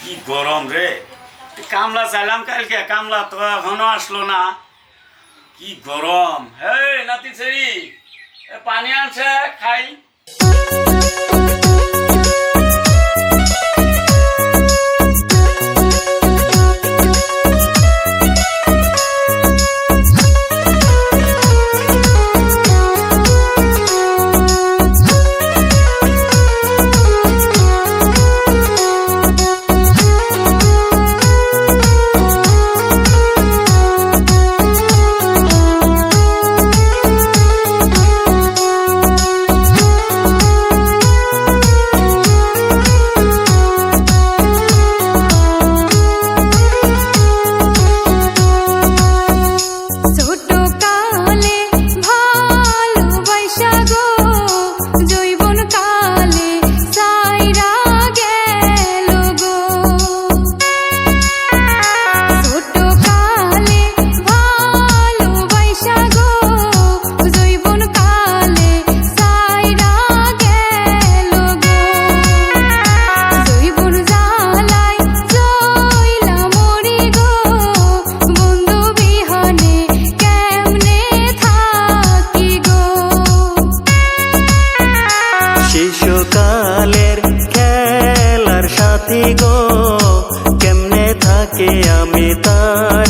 কি গরম রে? কামলা চাইলাম কালকে, কামলা তো এখনও আসলো না। কি গরম। হে নাতি সেরি পানি আনছে, খাই। থেকে আমি তার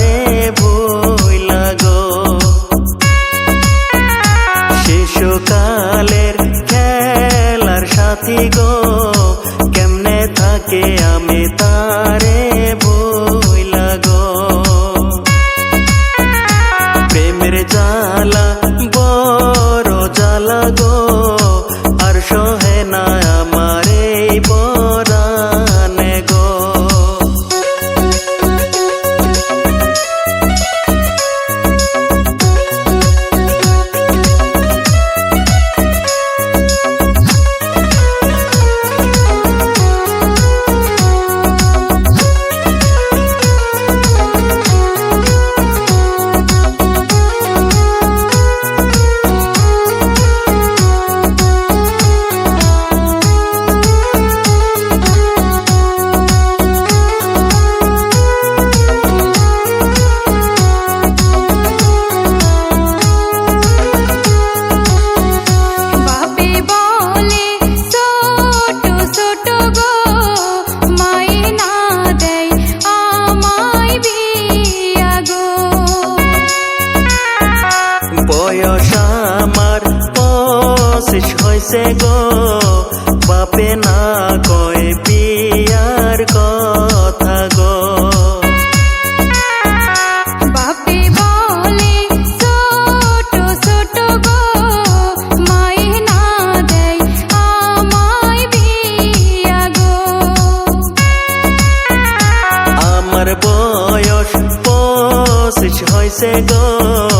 বয়স আমার পঁচিশ হয়েছে গো। বাপে না কয় পিয়ার কথা গো। আমার হয়েছে গো।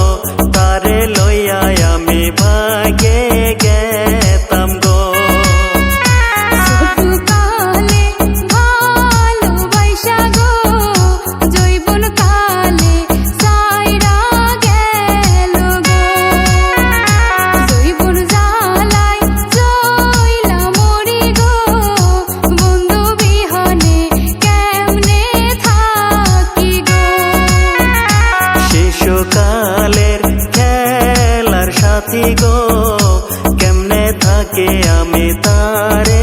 साथी गो कैमने थके आमे तारे